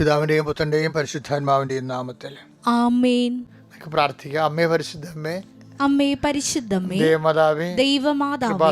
പിതാവിന്റെയും പുത്രന്റെയും പരിശുദ്ധാത്മാവിന്റെയും നാമത്തിൽ. ആമേൻ. പ്രാർത്ഥിക്കാം. അമ്മേ പരിശുദ്ധമ്മേ അമ്മേ പരിശുദ്ധമ്മേ ദേവമാതാവേ ദൈവമാതാവേ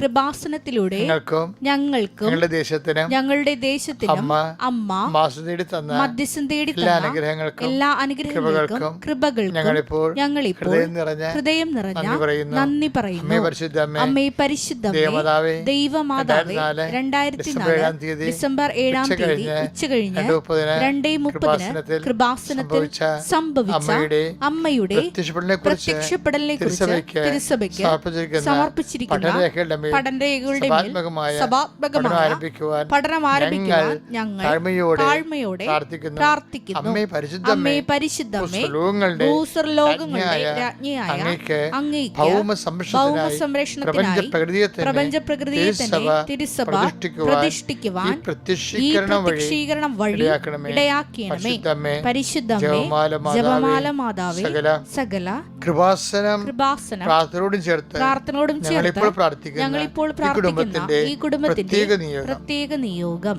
കൃപാസനത്തിലൂടെ ഞങ്ങൾക്കും ഞങ്ങൾക്കും ഞങ്ങളുടെ ദേശത്തിനും ഞങ്ങളുടെ ദേശത്തിനും അമ്മ അമ്മ മാസം നേടി തന്ന മധ്യസ്ഥം തേടി എല്ലാ തന്ന അനുഗ്രഹങ്ങൾക്കും എല്ലാ അനുഗ്രഹങ്ങൾക്കും കൃപകൾക്കും ഞങ്ങൾ ഞങ്ങളിപ്പോൾ ഞങ്ങളിപ്പോൾ ഹൃദയം നിറഞ്ഞ ഹൃദയം നിറഞ്ഞ നന്ദി പറയുന്നു. അമ്മേ പരിശുദ്ധമ്മേ ദേവമാതാവേ ദൈവമാതാവേ രണ്ടായിരത്തി നാല് ഡിസംബർ ഏഴാം തീയതി ഉച്ച കഴിഞ്ഞ് രണ്ട് മുപ്പതിന് കൃപാസനത്തിൽ സംഭവിച്ച അമ്മയുടെ അമ്മയുടെ പ്രത്യക്ഷപ്പെടലിനെ കുറിച്ച് തിരുസഭയ്ക്ക് സമർപ്പിച്ചിരിക്കുന്ന പഠനരേഖകളുടെ സഭാത്മകമായ പഠനം ആരംഭിക്കുവാൻ ഞങ്ങൾ താഴ്മയോടെ പ്രാർത്ഥിക്കുന്നു. അമ്മേ പരിശുദ്ധമേ ഭൂസ്വർലോകങ്ങളുടെ രാജ്ഞിയായ ഭൗമ സംരക്ഷണത്തിനായി പ്രപഞ്ച പ്രകൃതിയെ തന്നെ തിരുസഭ പ്രതിഷ്ഠിക്കുവാൻ ഈ പ്രത്യക്ഷീകരണം വഴി. ഇടയാക്കിയണമേ. പരിശുദ്ധമേ ജപമാല മാതാവേ, സകല സകല കൃപാസനം കൃപാസനം പ്രാർത്ഥനയോടും ചേർത്ത് പ്രാർത്ഥനയോടും ചേർത്ത് ഞങ്ങളിപ്പോൾ പ്രാർത്ഥിക്കുന്ന ഞങ്ങളിപ്പോൾ ഈ പ്രാർത്ഥിക്കുന്ന ഈ കുടുംബത്തിന്റെ പ്രത്യേക നിയോഗം.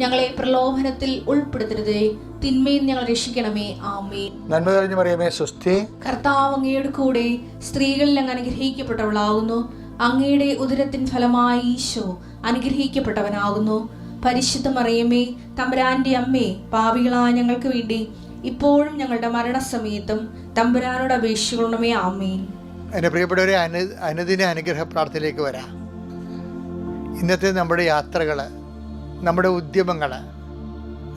ഞങ്ങളെ പ്രലോഭനത്തിൽ ഉൾപ്പെടുത്തരുതേ. തിന്മയിൽ ഞങ്ങൾ രക്ഷിക്കണമേ. ആമേ നന്മ തെളിഞ്ഞു മറിയമേ സുസ്ഥി കർത്താവ് അങ്ങയുടെ കൂടെ സ്ത്രീകളിൽ അങ്ങ് അനുഗ്രഹിക്കപ്പെട്ടവളാകുന്നു. അങ്ങയുടെ ഉദരത്തിൻ ഫലമായി ഈശോ അനുഗ്രഹിക്കപ്പെട്ടവനാകുന്നു. പരിശുദ്ധ മറിയമേ തമ്പുരാന്റെ അമ്മേ പാപികളായ ഞങ്ങൾക്ക് വേണ്ടി ഇപ്പോഴും ഞങ്ങളുടെ മരണസമയത്തും തമ്പുരാനോട് അപേക്ഷിക്കണമേ. ആമേൻ. എന്റെ പ്രിയപ്പെട്ടവരെ അനു അനുദിന അനുഗ്രഹ പ്രാർത്ഥനയിലേക്ക് വരാം. ഇന്നത്തെ നമ്മുടെ യാത്രകൾ നമ്മുടെ ഉദ്യമങ്ങൾ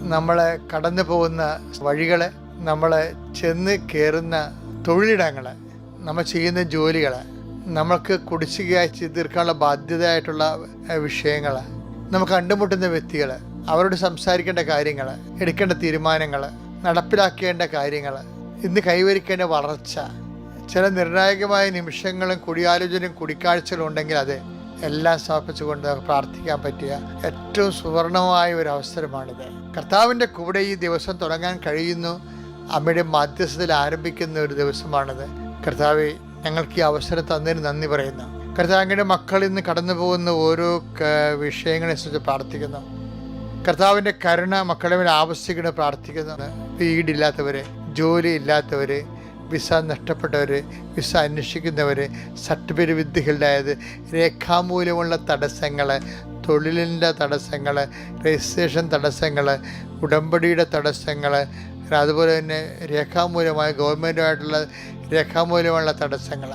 നമ്മളെ കടന്നു പോകുന്ന വഴികൾ നമ്മൾ ചെന്ന് കയറുന്ന തൊഴിലിടങ്ങൾ നമ്മൾ ചെയ്യുന്ന ജോലികൾ നമുക്ക് കുടിശ്ശികയായി തീർക്കാനുള്ള ബാധ്യതയായിട്ടുള്ള വിഷയങ്ങൾ നമുക്ക് കണ്ടുമുട്ടുന്ന വ്യക്തികൾ അവരോട് സംസാരിക്കേണ്ട കാര്യങ്ങൾ എടുക്കേണ്ട തീരുമാനങ്ങൾ നടപ്പിലാക്കേണ്ട കാര്യങ്ങൾ ഇന്ന് കൈവരിക്കേണ്ട വളർച്ച ചില നിർണായകമായ നിമിഷങ്ങളും കൂടിയാലോചനയും കൂടിക്കാഴ്ചകളും ഉണ്ടെങ്കിൽ അത് എല്ലാം സമർപ്പിച്ചുകൊണ്ട് നമുക്ക് പ്രാർത്ഥിക്കാൻ പറ്റിയ ഏറ്റവും സുവർണമായ ഒരു അവസരമാണിത്. കർത്താവിന്റെ കൂടെ ഈ ദിവസം തുടങ്ങാൻ കഴിയുന്നു. അമ്മയുടെ മധ്യസ്ഥതയിൽ ആരംഭിക്കുന്ന ഒരു ദിവസമാണിത്. കർത്താവ് ഞങ്ങൾക്ക് ഈ അവസരം തന്നതിന് നന്ദി പറയുന്നു. കർത്താവ് അങ്ങയുടെ മക്കൾ ഇന്ന് കടന്നു പോകുന്ന ഓരോ ക- വിഷയങ്ങളെ സംബന്ധിച്ച് പ്രാർത്ഥിക്കുന്നു. കർത്താവിന്റെ കരുണ മക്കളെ മേൽ പ്രാർത്ഥിക്കുന്നു. വീടില്ലാത്തവർ ജോലി ഇല്ലാത്തവർ വിസ നഷ്ടപ്പെട്ടവർ വിസ അന്വേഷിക്കുന്നവർ സർട്ടിഫിക്കറ്റ് വിദ്യകളുടേത് രേഖാമൂലമുള്ള തടസ്സങ്ങൾ തൊഴിലിന്റെ തടസ്സങ്ങൾ രജിസ്ട്രേഷൻ തടസ്സങ്ങൾ ഉടമ്പടിയുടെ തടസ്സങ്ങൾ അതുപോലെ തന്നെ രേഖാമൂലമായ ഗവൺമെന്റുമായിട്ടുള്ള രേഖാമൂലമുള്ള തടസ്സങ്ങൾ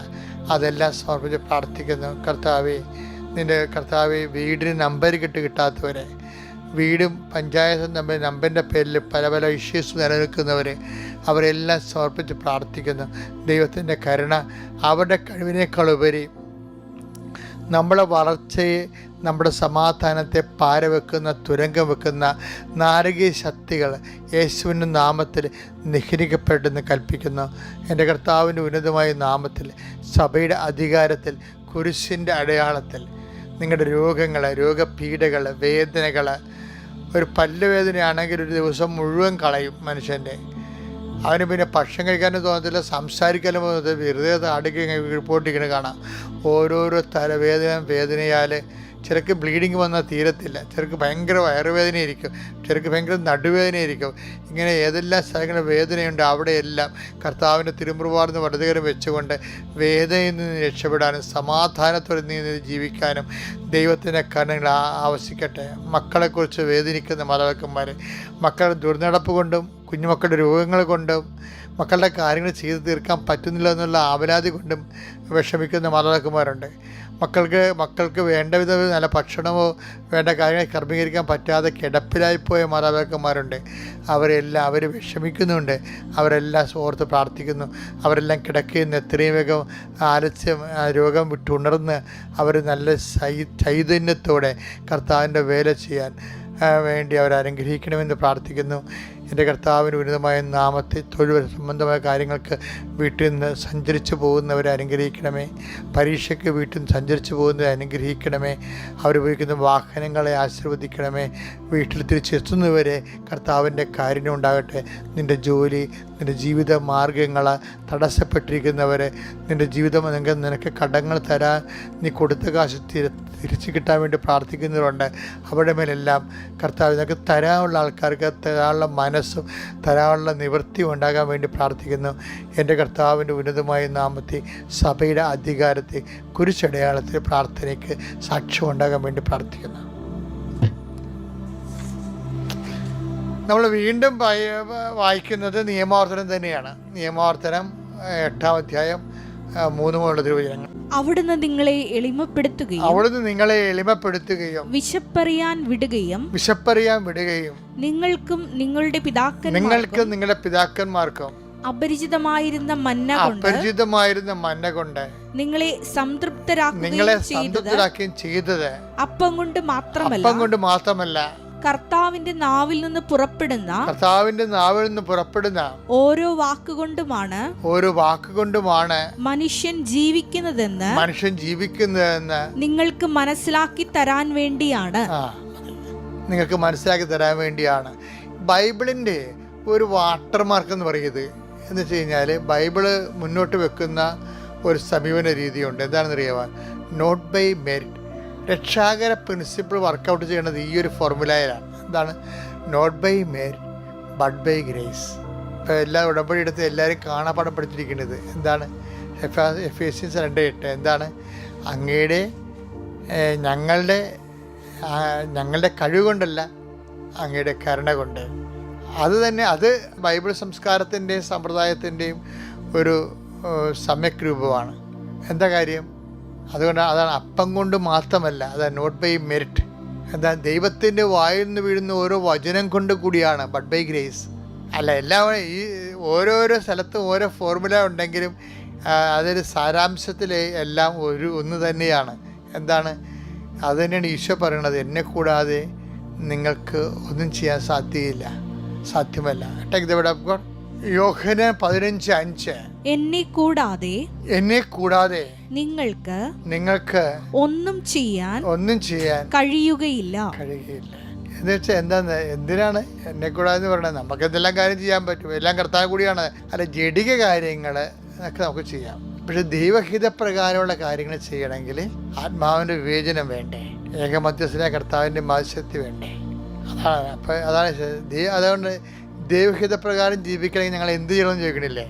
അതെല്ലാം സമർപ്പിച്ച് പ്രാർത്ഥിക്കുന്നു. കർത്താവെ നിന്റെ കർത്താവ് വീടിന് നമ്പർ കിട്ടി കിട്ടാത്തവരെ വീടും പഞ്ചായത്തും തമ്മിൽ നമ്പറിന്റെ പേരിൽ പല പല ഇഷ്യൂസ് നിലനിൽക്കുന്നവർ അവരെല്ലാം സമർപ്പിച്ച് പ്രാർത്ഥിക്കുന്നു. ദൈവത്തിന്റെ കരുണ അവരുടെ കഴിവിനേക്കാളുപരി നമ്മളെ വളർച്ചയെ നമ്മുടെ സമാധാനത്തെ പാരവെക്കുന്ന തുരങ്കം വെക്കുന്ന നാരകീയ ശക്തികൾ യേശുവിന്റെ നാമത്തിൽ നിഹരിക്കപ്പെട്ടെന്ന് കൽപ്പിക്കുന്നു. എന്റെ കർത്താവിന്റെ ഉന്നതമായ നാമത്തിൽ സഭയുടെ അധികാരത്തിൽ കുരിശിന്റെ അടയാളത്തിൽ നിങ്ങളുടെ രോഗങ്ങൾ രോഗപീഠകൾ വേദനകൾ ഒരു പല്ലുവേദനയാണെങ്കിൽ ഒരു ദിവസം മുഴുവൻ കളയും മനുഷ്യന്റെ. അവന് പിന്നെ ഭക്ഷണം കഴിക്കാനും തോന്നത്തില്ല സംസാരിക്കാനും തോന്നത്തില്ല വെറുതെ അടുക്കി റിപ്പോർട്ടിങ്ങനെ കാണാം. ഓരോരോ തലവേദന വേദനയാൽ ചിലക്ക് ബ്ലീഡിങ് വന്നാൽ തീരത്തില്ല. ചിലക്ക് ഭയങ്കര വയറുവേദനയായിരിക്കും. ചിലക്ക് ഭയങ്കര നടുവേദനയായിരിക്കും. ഇങ്ങനെ ഏതെല്ലാം സ്ഥലങ്ങളിൽ വേദനയുണ്ട് അവിടെയെല്ലാം കർത്താവിന്റെ തിരുമുറുവാർന്ന് വലതുകരം വെച്ചുകൊണ്ട് വേദനയിൽ നിന്ന് രക്ഷപ്പെടാനും സമാധാനത്തോടെ നിന്ന് ജീവിക്കാനും ദൈവത്തിന്റെ കണ്ണുകൾ ആവശ്യിക്കട്ടെ മക്കളെക്കുറിച്ച് വേദനിക്കുന്ന മാതാപിതാക്കന്മാർ മക്കളുടെ ദുർനടപ്പ് കൊണ്ടും കുഞ്ഞുമക്കളുടെ രോഗങ്ങൾ കൊണ്ടും മക്കളുടെ കാര്യങ്ങൾ ചെയ്തു തീർക്കാൻ പറ്റുന്നില്ല എന്നുള്ള ആവലാതി കൊണ്ടും വിഷമിക്കുന്ന മാതാപിതാക്കന്മാരുണ്ട്. മക്കൾക്ക് മക്കൾക്ക് വേണ്ട വിധ നല്ല ഭക്ഷണമോ വേണ്ട കാര്യങ്ങൾ ക്രമീകരിക്കാൻ പറ്റാതെ കിടപ്പിലായിപ്പോയ മാതാപിതാക്കന്മാരുണ്ട്. അവരെല്ലാം അവർ വിഷമിക്കുന്നുണ്ട്. അവരെല്ലാം ഓർത്ത് പ്രാർത്ഥിക്കുന്നു. അവരെല്ലാം കിടക്കുന്ന എത്രയും വേഗം ആലസ്യം രോഗം വിട്ടുണർന്ന് അവർ നല്ല ചൈതന്യത്തോടെ കർത്താവിന്റെ വേല ചെയ്യാൻ വേണ്ടി അവരനുഗ്രഹിക്കണമെന്ന് പ്രാർത്ഥിക്കുന്നു. എന്റെ കർത്താവിന് ഉന്നതമായ നാമത്തെ തൊഴിൽ സംബന്ധമായ കാര്യങ്ങൾക്ക് വീട്ടിൽ നിന്ന് സഞ്ചരിച്ചു പോകുന്നവരെ അനുഗ്രഹിക്കണമേ. പരീക്ഷയ്ക്ക് വീട്ടിൽ നിന്ന് സഞ്ചരിച്ചു പോകുന്നവരെ അനുഗ്രഹിക്കണമേ. അവർ ഉപയോഗിക്കുന്ന വാഹനങ്ങളെ ആശീർവദിക്കണമേ. വീട്ടിൽ തിരിച്ചെത്തുന്നവരെ കർത്താവിന്റെ കാരുണ്യം ഉണ്ടാകട്ടെ. നിന്റെ ജോലി നിന്റെ ജീവിത മാർഗങ്ങൾ തടസ്സപ്പെട്ടിരിക്കുന്നവരെ നിന്റെ ജീവിതം നിങ്ങൾക്ക് നിനക്ക് കടങ്ങൾ തരാൻ നീ കൊടുത്ത കാശ് തിര തിരിച്ചു കിട്ടാൻ വേണ്ടി പ്രാർത്ഥിക്കുന്നവരുണ്ട്. അവരുടെ മേലെല്ലാം കർത്താവ് നിനക്ക് തരാനുള്ള ആൾക്കാർക്ക് തരാനുള്ള മനസ്സും തരാനുള്ള നിവൃത്തിയും ഉണ്ടാകാൻ വേണ്ടി പ്രാർത്ഥിക്കുന്നു. എന്റെ കർത്താവിന്റെ ഉന്നതമായ നാമത്തെ സഭയുടെ അധികാരത്തെ കുരിശടയാളത്തിൽ പ്രാർത്ഥനയ്ക്ക് സാക്ഷ്യം ഉണ്ടാകാൻ വേണ്ടി പ്രാർത്ഥിക്കുന്നു. നമ്മൾ വീണ്ടും വായിക്കുന്നത് നിയമാവർത്തനം തന്നെയാണ്. നിയമാവർത്തനം എട്ടാം അധ്യായം മൂന്ന് മുതലുള്ള തിരുവചനങ്ങൾ. അവിടുന്ന് നിങ്ങളെ എളിമപ്പെടുത്തുകയും അവിടുന്ന് നിങ്ങളെ എളിമപ്പെടുത്തുകയും വിശപ്പറിയാൻ വിടുകയും വിശപ്പറിയാൻ വിടുകയും നിങ്ങൾക്കും നിങ്ങളുടെ പിതാക്കന്മാർക്കും നിങ്ങൾക്കും നിങ്ങളുടെ പിതാക്കന്മാർക്കും അപരിചിതമായിരുന്ന മന്ന കൊണ്ട് അപരിചിതമായിരുന്ന മന്ന കൊണ്ട് നിങ്ങളെ നിങ്ങളെ സംതൃപ്തരാക്കുകയും നിങ്ങളെ സംതൃപ്തരാക്കുകയും ചെയ്തത് അപ്പം കൊണ്ട് മാത്രമല്ല അപ്പം കൊണ്ട് മാത്രമല്ല കർത്താവിന്റെ നാവിൽ നിന്ന് പുറപ്പെടുന്ന കർത്താവിന്റെ നാവിൽ നിന്ന് പുറപ്പെടുന്ന ഓരോ വാക്കുകൊണ്ടുമാണ് ഓരോ വാക്കുകൊണ്ടുമാണ് മനുഷ്യൻ ജീവിക്കുന്നതെന്ന് മനുഷ്യൻ ജീവിക്കുന്നതെന്ന് നിങ്ങൾക്ക് മനസ്സിലാക്കി തരാൻ വേണ്ടിയാണ്. നിങ്ങൾക്ക് മനസ്സിലാക്കി തരാൻ വേണ്ടിയാണ്. ബൈബിളിന്റെ ഒരു വാട്ടർമാർക്ക് എന്ന് പറയുന്നത് എന്ന് വെച്ച് കഴിഞ്ഞാൽ ബൈബിൾ മുന്നോട്ട് വെക്കുന്ന ഒരു സമീപന രീതിയുണ്ട്. എന്താണെന്ന് അറിയാമോ നോട്ട് ബൈ മെരിറ്റ് രക്ഷാകര പ്രിൻസിപ്പിൾ വർക്കൗട്ട് ചെയ്യേണ്ടത് ഈ ഒരു ഫോർമുലയിലാണ് എന്താണ്? Not by merit but by grace ഇപ്പോൾ എല്ലാ ഉടമ്പടി എടുത്ത് എല്ലാവരും കാണാപ്പാടം പഠിച്ചിരിക്കുന്നത് എന്താണ്? എഫ് എഫ് എസ് സി രണ്ട് എട്ട്. എന്താണ്? അങ്ങയുടെ ഞങ്ങളുടെ ഞങ്ങളുടെ കഴിവ് കൊണ്ടല്ല അങ്ങയുടെ കരുണ കൊണ്ട്. അത് തന്നെ അത് ബൈബിൾ സംസ്കാരത്തിന്റെയും സമ്പ്രദായത്തിന്റെയും ഒരു സമ്യക് രൂപമാണ്. എന്താ കാര്യം? അതുകൊണ്ട് അതാണ് അപ്പം കൊണ്ട് മാത്രമല്ല അത് നോട്ട് ബൈ മെറിറ്റ് എന്താ ദൈവത്തിന്റെ വായിൽ നിന്ന് വീഴുന്ന ഓരോ വചനം കൊണ്ട് കൂടിയാണ് ബട്ട് ബൈ ഗ്രേസ് അല്ല എല്ലാം ഈ ഓരോരോ സ്ഥലത്തും ഓരോ ഫോർമുല ഉണ്ടെങ്കിലും അതൊരു സാരാംശത്തിൽ എല്ലാം ഒരു ഒന്ന് തന്നെയാണ്. എന്താണ്? അത് തന്നെയാണ് ഈശോ പറയണത് എന്നെ കൂടാതെ നിങ്ങൾക്ക് ഒന്നും ചെയ്യാൻ സാധ്യയില്ല സാധ്യമല്ല. ടേക്ക് ദ ഓഫ് ഗോഡ് യോഹന പതിനഞ്ച് അഞ്ച്. എന്നെ കൂടാതെ എന്നെ കൂടാതെ നിങ്ങൾക്ക് നിങ്ങൾക്ക് ഒന്നും ചെയ്യാൻ ഒന്നും ചെയ്യാൻ കഴിയുകയില്ല. കഴിയുകയില്ല. എന്ന് വെച്ചാൽ എന്താന്ന്? എന്തിനാണ് എന്നെ കൂടാതെ എന്ന് പറയുന്നത്? നമുക്ക് എന്തെല്ലാം കാര്യം ചെയ്യാൻ പറ്റും? എല്ലാം കർത്താവ് കൂടിയാണ്. അല്ല ജഡിക കാര്യങ്ങൾ ഒക്കെ നമുക്ക് ചെയ്യാം. പക്ഷെ ദൈവഹിതപ്രകാരമുള്ള കാര്യങ്ങൾ ചെയ്യണമെങ്കിൽ ആത്മാവിന്റെ വിവേചനം വേണ്ടേ? ഏകമധ്യസ്ഥനെ കർത്താവിന്റെ മത്സ്യത്തി വേണ്ടേ? അതാണ്. അപ്പം അതാണ് അതുകൊണ്ട് ദൈവഹിതപ്രകാരം ജീവിക്കണമെങ്കിൽ ഞങ്ങൾ എന്ത് ചെയ്യണമെന്ന് ചോദിക്കണില്ലേ?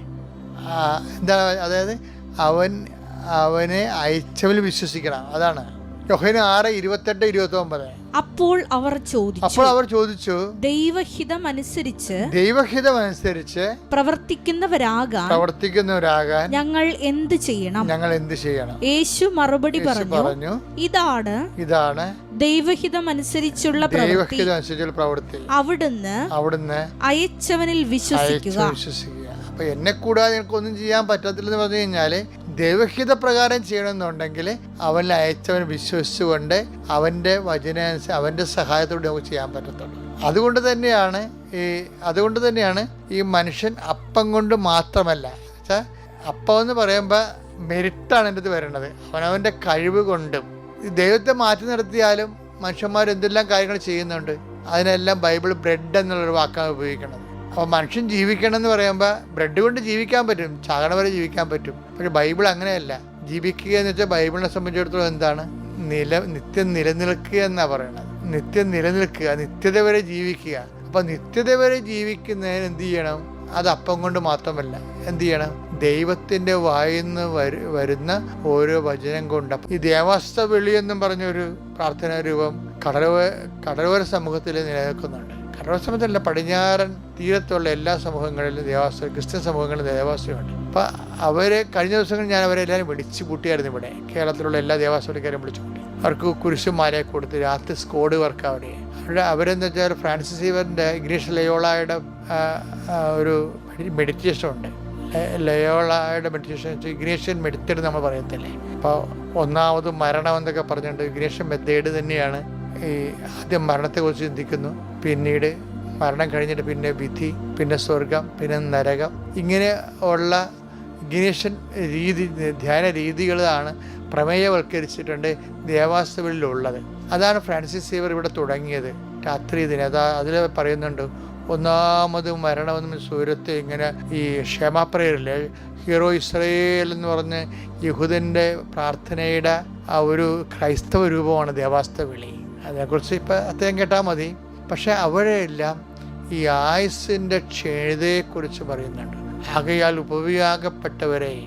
എന്താണ് അതായത് അവൻ അവനെ അയച്ചവൽ വിശ്വസിക്കണം. അതാണ്. യൊഹന ആറ് ഇരുപത്തെട്ട് ഇരുപത്തി ഒമ്പത് അപ്പോൾ അവർ ചോദിച്ചു. അപ്പോൾ അവർ ചോദിച്ചു ദൈവഹിതം അനുസരിച്ച് ദൈവഹിതം അനുസരിച്ച് പ്രവർത്തിക്കുന്നവരാകാൻ പ്രവർത്തിക്കുന്നവരാകാൻ ഞങ്ങൾ എന്ത് ചെയ്യണം? ഞങ്ങൾ എന്ത് ചെയ്യണം? യേശു മറുപടി പറഞ്ഞു പറഞ്ഞു ഇതാണ് ഇതാണ് ദൈവഹിതമനുസരിച്ചുള്ള ദൈവഹിതം അനുസരിച്ചുള്ള പ്രവൃത്തി. അവിടുന്ന് അവിടുന്ന് അയച്ചവനിൽ വിശ്വസിക്കുക. വിശ്വസിക്കുക അപ്പൊ എന്നെ കൂടാതെ എനിക്കൊന്നും ചെയ്യാൻ പറ്റത്തില്ലെന്ന് പറഞ്ഞു കഴിഞ്ഞാൽ ദൈവഹിത പ്രകാരം ചെയ്യണമെന്നുണ്ടെങ്കിൽ അവനിൽ അയച്ചവൻ വിശ്വസിച്ചുകൊണ്ട് അവന്റെ വചന അവന്റെ സഹായത്തോടെ നമുക്ക് ചെയ്യാൻ പറ്റത്തുള്ളൂ. അതുകൊണ്ട് തന്നെയാണ് ഈ അതുകൊണ്ട് തന്നെയാണ് ഈ മനുഷ്യൻ അപ്പം കൊണ്ട് മാത്രമല്ല. വെച്ചാൽ അപ്പം എന്ന് പറയുമ്പോൾ മെരിറ്റാണ് എന്റെ ഇത് വരേണ്ടത്. അവനവന്റെ കഴിവ് കൊണ്ടും. ദൈവത്തെ മാറ്റി നിർത്തിയാലും മനുഷ്യന്മാർ എന്തെല്ലാം കാര്യങ്ങൾ ചെയ്യുന്നുണ്ട് അതിനെല്ലാം ബൈബിൾ ബ്രെഡ് എന്നുള്ളൊരു വാക്കാണ് ഉപയോഗിക്കുന്നത്. അപ്പോൾ മനുഷ്യൻ ജീവിക്കണം എന്ന് പറയുമ്പോൾ ബ്രെഡ് കൊണ്ട് ജീവിക്കാൻ പറ്റും ചാകണ വരെ ജീവിക്കാൻ പറ്റും. പക്ഷെ ബൈബിൾ അങ്ങനെയല്ല. ജീവിക്കുക എന്ന് വെച്ചാൽ ബൈബിളിനെ സംബന്ധിച്ചിടത്തോളം എന്താണ്? നില നിത്യം നിലനിൽക്കുക എന്നാണ് പറയുന്നത് നിത്യം നിലനിൽക്കുക നിത്യത വരെ ജീവിക്കുക. അപ്പോൾ നിത്യത വരെ ജീവിക്കുന്നതിന് എന്ത് ചെയ്യണം? അത് അപ്പം കൊണ്ട് മാത്രമല്ല. എന്ത് ചെയ്യണം? ദൈവത്തിന്റെ വായിന്ന് വരു വരുന്ന ഓരോ വചനം കൊണ്ട്. ഈ ദേവാസ്ത വിളിയെന്നും പറഞ്ഞൊരു പ്രാർത്ഥനാ രൂപം കടലോര കടലോര സമൂഹത്തിൽ നിലനിൽക്കുന്നുണ്ട്. കടലോര പടിഞ്ഞാറൻ തീരത്തുള്ള എല്ലാ സമൂഹങ്ങളിലും ദേവാസ്ത ക്രിസ്ത്യൻ സമൂഹങ്ങളിലും ദേവാസ്തമുണ്ട് അപ്പം അവരെ കഴിഞ്ഞ ദിവസങ്ങളിൽ ഞാൻ അവരെ എല്ലാവരും വിളിച്ചു കൂട്ടിയായിരുന്നു ഇവിടെ. കേരളത്തിലുള്ള എല്ലാ ദേവാസ്വലിക്കാരും വിളിച്ചു കൂട്ടി അവർക്ക് കുരിശുമാരെ കൊടുത്ത് രാത്രി സ്കോഡ് വർക്ക് അവിടെ. അവിടെ അവരെന്ന് വെച്ചാൽ ഫ്രാൻസിസ് ഇവറിന്റെ ഇഗ്നീഷ് ലയോളായുടെ ഒരു മെഡിറ്റേഷൻ ഉണ്ട്. ലയോളായുടെ മെഡിറ്റേഷൻ വെച്ചാൽ ഇഗ്നേഷ്യൻ മെഡിത്തേഡ് നമ്മൾ പറയത്തില്ലേ? അപ്പോൾ ഒന്നാമത് മരണം എന്നൊക്കെ പറഞ്ഞിട്ടുണ്ട് ഇഗ്നേഷ്യൻ മെത്തേഡ് തന്നെയാണ് ഈ ആദ്യം മരണത്തെക്കുറിച്ച് ചിന്തിക്കുന്നു. പിന്നീട് മരണം കഴിഞ്ഞിട്ട് പിന്നെ വിധി പിന്നെ സ്വർഗം പിന്നെ നരകം. ഇങ്ങനെ ഉള്ള ഗിനീഷൻ രീതി ധ്യാന രീതികളാണ് പ്രമേയവൽക്കരിച്ചിട്ടുണ്ട് ദേവാസ്തകളിലുള്ളത് അതാണ് ഫ്രാൻസിസ് സീവർ ഇവിടെ തുടങ്ങിയത്. രാത്രി ദിന അതാ അതിൽ പറയുന്നുണ്ട് ഒന്നാമത് മരണമെന്ന് സൂര്യത്തെ ഇങ്ങനെ ഈ ക്ഷമാപ്രയറില്ലേ? ഹീറോ ഇസ്രയേൽ എന്ന് പറഞ്ഞ് യഹൂദന്റെ പ്രാർത്ഥനയുടെ ആ ഒരു ക്രൈസ്തവ രൂപമാണ് ദേവാസ്ത വിളി അതിനെക്കുറിച്ച് ഇപ്പം അദ്ദേഹം കേട്ടാൽ മതി. പക്ഷെ അവിടെയെല്ലാം ഈ ആയുസിന്റെ ക്ഷേതയെക്കുറിച്ച് പറയുന്നുണ്ട്. ആകയാൽ ഉപവിയാകപ്പെട്ടവരെ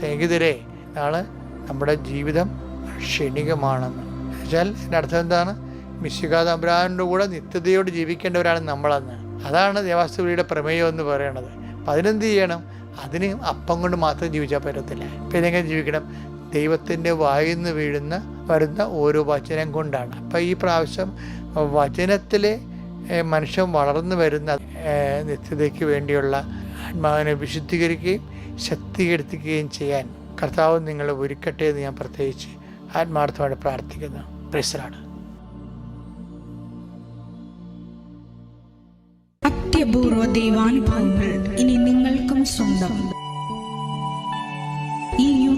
സ്നേഹിതരെ നാളെ നമ്മുടെ ജീവിതം ക്ഷണികമാണെന്ന്. വെച്ചാൽ എന്റെ അർത്ഥം എന്താണ്? മിശിക തമ്പുരാന്റെ കൂടെ നിത്യതയോട് ജീവിക്കേണ്ടവരാണ് നമ്മളെന്ന്. അതാണ് ദേവാസ്തുവിയുടെ പ്രമേയം എന്ന് പറയണത്. അപ്പം അതിനെന്ത് ചെയ്യണം? അതിന് അപ്പം കൊണ്ട് മാത്രം ജീവിച്ചാൽ പറ്റത്തില്ല. ഇപ്പം ഇതെങ്ങനെ ജീവിക്കണം? ദൈവത്തിന്റെ വായിന്ന് വീഴുന്ന വരുന്ന ഓരോ വചനം കൊണ്ടാണ്. അപ്പം ഈ പ്രാവശ്യം വചനത്തിൽ മനുഷ്യൻ വളർന്നു വരുന്ന നിത്യതയ്ക്ക് വേണ്ടിയുള്ള ആത്മാവിനെ വിശുദ്ധീകരിക്കുകയും ശക്തീകരിക്കുകയും ചെയ്യാൻ കർത്താവ് നിങ്ങളെ ഒരുക്കട്ടെ എന്ന് ഞാൻ പ്രത്യേകിച്ച് ആത്മാർത്ഥമായിട്ട് പ്രാർത്ഥിക്കുന്നു. പ്രശ്നമാണ് അത്യപൂർവ ദൈവാനുഭവങ്ങൾ ഇനി നിങ്ങൾക്കും സ്വന്തം. ഈ യൂട്യൂബ്